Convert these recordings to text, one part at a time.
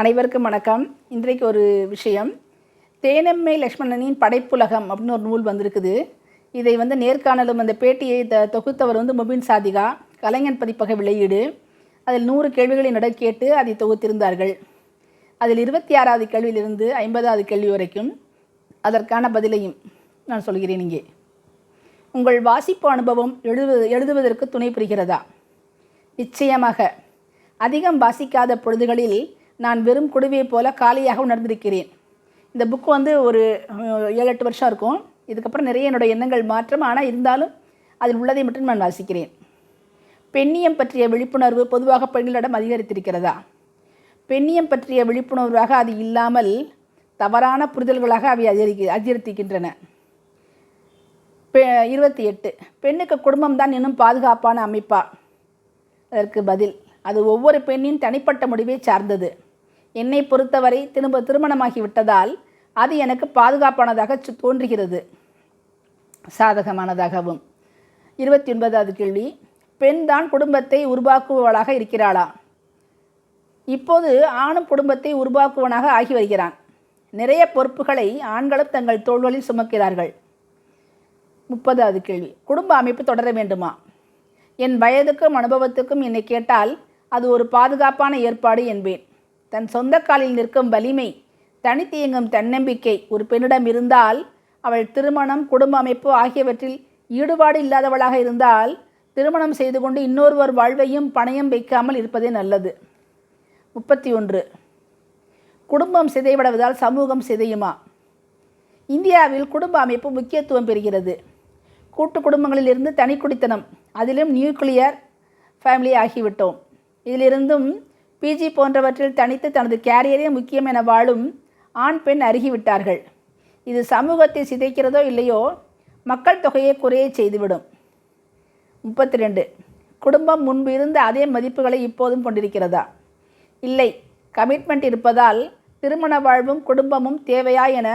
அனைவருக்கும் வணக்கம். இன்றைக்கு ஒரு விஷயம். தேனம்மை லக்ஷ்மணனின் படைப்புலகம் அப்படின்னு ஒரு நூல் வந்திருக்குது. இதை வந்து நேர்காணலும் அந்த பேட்டியை த தொகுத்தவர் வந்து முபின் சாதிகா கலைஞன் பதிப்பக வெளியீடு. அதில் நூறு கேள்விகளை நட கேட்டு அதை தொகுத்திருந்தார்கள். அதில் இருபத்தி ஆறாவது கேள்வியிலிருந்து ஐம்பதாவது கேள்வி வரைக்கும் அதற்கான பதிலையும் நான் சொல்கிறேன் இங்கே. உங்கள் வாசிப்பு அனுபவம் எழுதுவது எழுதுவதற்கு துணை புரிகிறதா? நிச்சயமாக. அதிகம் வாசிக்காத பொழுதுகளில் நான் வெறும் குடுவையைப் போல காலியாக உணர்ந்திருக்கிறேன். இந்த புக் வந்து ஒரு ஏழு எட்டு வருஷம் இருக்கும். இதுக்கப்புறம் நிறைய என்னுடைய எண்ணங்கள் மாற்றம். ஆனால் இருந்தாலும் அதில் உள்ளதை மட்டும் நான் வாசிக்கிறேன். பெண்ணியம் பற்றிய விழிப்புணர்வு பொதுவாக பெண்களிடம் அதிகரித்திருக்கிறதா? பெண்ணியம் பற்றிய விழிப்புணர்வாக அது இல்லாமல் தவறான புரிதல்களாக அவை அதிகரிக்க அதிகரித்திருக்கின்றன. பெ இருபத்தி எட்டு. பெண்ணுக்கு குடும்பம் தான் இன்னும் பாதுகாப்பான அமைப்பா? அதற்கு பதில் அது ஒவ்வொரு பெண்ணின் தனிப்பட்ட முடிவை சார்ந்தது. என்னை பொறுத்தவரை திரும்ப திருமணமாகி விட்டதால் அது எனக்கு பாதுகாப்பானதாக சு- தோன்றுகிறது. சாதகமானதாகவும். இருபத்தி ஒன்பதாவது கேள்வி. பெண் தான் குடும்பத்தை உருவாக்குபவளாக இருக்கிறாளா? இப்போது ஆணும் குடும்பத்தை உருவாக்குவனாக ஆகி வருகிறான். நிறைய பொறுப்புகளை ஆண்களும் தங்கள் தோள்களில் சுமக்கிறார்கள். முப்பதாவது கேள்வி. குடும்ப அமைப்பு தொடர வேண்டுமா? என் வயதுக்கும் அனுபவத்துக்கும் என்னை கேட்டால் அது ஒரு பாதுகாப்பான ஏற்பாடு என்பேன். தன் சொந்த காலில் நிற்கும் வலிமை தனித்து இயங்கும் தன்னம்பிக்கை ஒரு பெண்ணிடம் இருந்தால் அவள் திருமணம் குடும்ப அமைப்பு ஆகியவற்றில் ஈடுபாடு இல்லாதவளாக இருந்தால் திருமணம் செய்து கொண்டு இன்னொருவர் வாழ்வையும் பணயம் வைக்காமல் இருப்பதே நல்லது. முப்பத்தி ஒன்று குடும்பம் சிதைவடைவதால் சமூகம் சிதையுமா? இந்தியாவில் குடும்ப அமைப்பு முக்கியத்துவம் பெறுகிறது. கூட்டு குடும்பங்களிலிருந்து தனிக்குடித்தனம் அதிலும் நியூக்ளியர் ஃபேமிலி ஆகிவிட்டோம். இதிலிருந்தும் பிஜி போன்றவற்றில் தனித்து தனது கேரியரே முக்கியம் என வாழும் ஆண் பெண் அருகிவிட்டார்கள். இது சமூகத்தை சிதைக்கிறதோ இல்லையோ மக்கள் தொகையை குறையச் செய்துவிடும். முப்பத்தி ரெண்டு குடும்பம் முன்பு இருந்த அதே மதிப்புகளை இப்போதும் கொண்டிருக்கிறதா? இல்லை. கமிட்மெண்ட் இருப்பதால் திருமண வாழ்வும் குடும்பமும் தேவையா என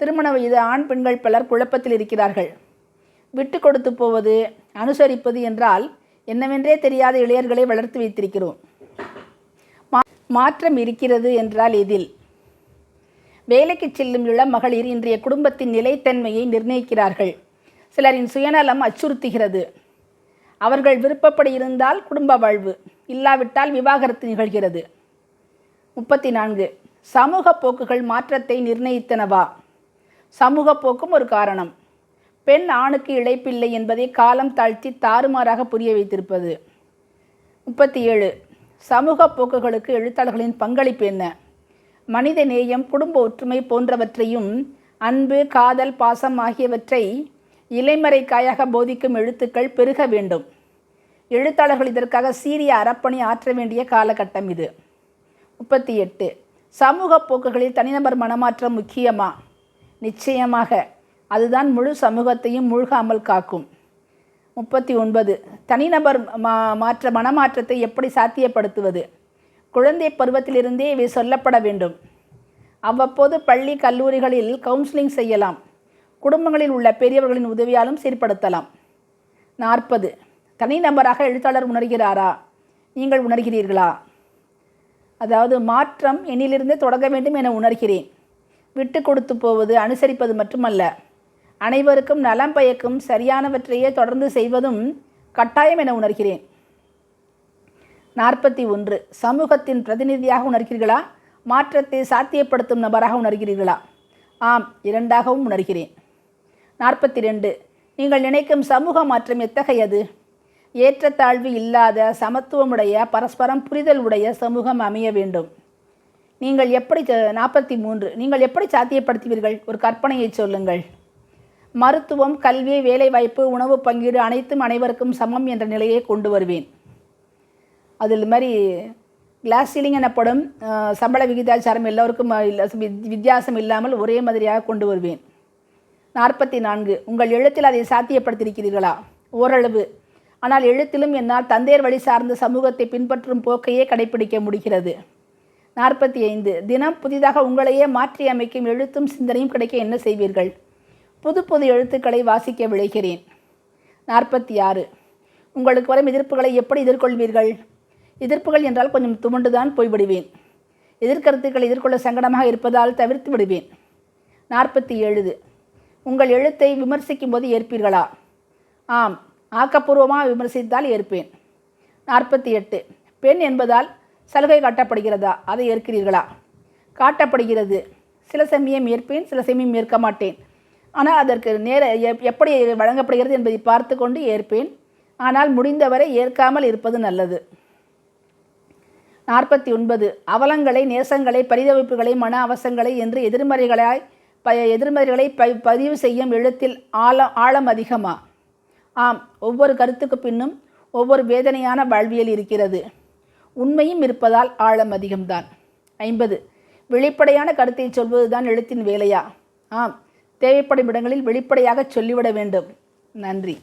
திருமண வயது ஆண் பெண்கள் பலர் குழப்பத்தில் இருக்கிறார்கள். விட்டு கொடுத்து போவது அனுசரிப்பது என்றால் என்னவென்றே தெரியாத இளையர்களை வளர்த்து வைத்திருக்கிறோம். மாற்றம் இருக்கிறது என்றால் எதில்? வேலைக்கு செல்லும் இளம் மகளிர் இன்றைய குடும்பத்தின் நிலைத்தன்மையை நிர்ணயிக்கிறார்கள். சிலரின் சுயநலம் அச்சுறுத்துகிறது. அவர்கள் விருப்பப்படி இருந்தால் குடும்ப வாழ்வு இல்லாவிட்டால் விவாகரத்து நிகழ்கிறது. முப்பத்தி நான்கு சமூக போக்குகள் மாற்றத்தை நிர்ணயித்தனவா? சமூக போக்கும் ஒரு காரணம். பெண் ஆணுக்கு இழைப்பில்லை என்பதை காலம் தாழ்த்தி தாறுமாறாக புரிய வைத்திருப்பது. முப்பத்தி ஏழு சமூக போக்குகளுக்கு எழுத்தாளர்களின் பங்களிப்பு என்ன? மனித நேயம் குடும்ப ஒற்றுமை போன்றவற்றையும் அன்பு காதல் பாசம் ஆகியவற்றை இலைமறைக்காயாக போதிக்கும் எழுத்துக்கள் பெருக வேண்டும். எழுத்தாளர்கள் இதற்காக சீரிய அறப்பணி ஆற்ற வேண்டிய காலகட்டம் இது. முப்பத்தி எட்டு. சமூக போக்குகளில் தனிநபர் மனமாற்றம் முக்கியமா? நிச்சயமாக. அதுதான் முழு சமூகத்தையும் மூழ்காமல் காக்கும். முப்பத்தி ஒன்பது. தனிநபர் மா மாற்ற மனமாற்றத்தை எப்படி சாத்தியப்படுத்துவது? குழந்தை பருவத்திலிருந்தே இவை சொல்லப்பட வேண்டும். அவ்வப்போது பள்ளி கல்லூரிகளில் கவுன்சிலிங் செய்யலாம். குடும்பங்களில் உள்ள பெரியவர்களின் உதவியாலும் சீர்படுத்தலாம். நாற்பது. தனிநபராக எழுத்தாளர் உணர்கிறாரா? நீங்கள் உணர்கிறீர்களா? அதாவது மாற்றம் என்னிலிருந்தே தொடங்க வேண்டும் என உணர்கிறேன். விட்டு கொடுத்து போவது அனுசரிப்பது மட்டுமல்ல. அனைவருக்கும் நலம் பயக்கும் சரியானவற்றையே தொடர்ந்து செய்வதும் கட்டாயம் என உணர்கிறேன். நாற்பத்தி ஒன்று. சமூகத்தின் பிரதிநிதியாக உணர்கிறீர்களா? மாற்றத்தை சாத்தியப்படுத்தும் நபராக உணர்கிறீர்களா? ஆம் இரண்டாகவும் உணர்கிறேன். நாற்பத்தி ரெண்டு. நீங்கள் நினைக்கும் சமூக மாற்றம் எத்தகையது? ஏற்றத்தாழ்வு இல்லாத சமத்துவமுடைய பரஸ்பரம் புரிதல் உடைய சமூகம் அமைய வேண்டும். நீங்கள் எப்படி நாற்பத்தி மூன்று. நீங்கள் எப்படி சாத்தியப்படுத்துவீர்கள்? ஒரு கற்பனையை சொல்லுங்கள். மருத்துவம் கல்வி வேலைவாய்ப்பு உணவு பங்கீடு அனைத்தும் அனைவருக்கும் சமம் என்ற நிலையை கொண்டு வருவேன். அதில் மாதிரி கிளாஸ் சீலிங் எனப்படும் சம்பள விகிதாச்சாரம் எல்லோருக்கும் வித்தியாசம் இல்லாமல் ஒரே மாதிரியாக கொண்டு வருவேன். நாற்பத்தி நான்கு. உங்கள் எழுத்தில் அதை சாத்தியப்படுத்தியிருக்கிறீர்களா? ஓரளவு. ஆனால் எழுத்திலும் என்னால் தந்தையர் வழி சார்ந்த சமூகத்தை பின்பற்றும் போக்கையே கடைப்பிடிக்க முடிகிறது. நாற்பத்தி ஐந்து. தினம் புதிதாக உங்களையே மாற்றி அமைக்கும் எழுத்தும் சிந்தனையும் கிடைக்க என்ன செய்வீர்கள்? புது புது எழுத்துக்களை வாசிக்க விளைகிறேன் நாற்பத்தி ஆறு. உங்களுக்கு வரும் எதிர்ப்புகளை எப்படி எதிர்கொள்வீர்கள்? எதிர்ப்புகள் என்றால் கொஞ்சம் துமண்டுதான் போய்விடுவேன். எதிர்கருத்துக்களை எதிர்கொள்ள சங்கடமாக இருப்பதால் தவிர்த்து விடுவேன். நாற்பத்தி ஏழு. உங்கள் எழுத்தை விமர்சிக்கும் போது ஏற்பீர்களா? ஆம் ஆக்கப்பூர்வமாக விமர்சித்தால் ஏற்பேன். நாற்பத்தி எட்டு. பெண் என்பதால் சலுகை காட்டப்படுகிறதா? அதை ஏற்கிறீர்களா? காட்டப்படுகிறது. சில சமயம் ஏற்பேன் சில சமயம் ஏற்க மாட்டேன். ஆனால் அதற்கு நேர எப்- எப்படி வழங்கப்படுகிறது என்பதை பார்த்து கொண்டு ஏற்பேன். ஆனால் முடிந்தவரை ஏற்காமல் இருப்பது நல்லது. நாற்பத்தி ஒன்பது. அவலங்களை நேசங்களை பரிதவிப்புகளை மன அவசங்களை என்று எதிர்மறைகளாய் ப எதிர்மறைகளை ப பதிவு செய்யும் எழுத்தில் ஆழம் ஆழம் அதிகமா? ஆம். ஒவ்வொரு கருத்துக்கு பின்னும் ஒவ்வொரு வேதனையான வாழ்வியல் இருக்கிறது. உண்மையும் இருப்பதால் ஆழம் அதிகம்தான். ஐம்பது. வெளிப்படையான கருத்தை சொல்வதுதான் எழுத்தின் வேலையா? ஆம். தேவைப்படும் இடங்களில் வெளிப்படையாக சொல்லிவிட வேண்டும். நன்றி.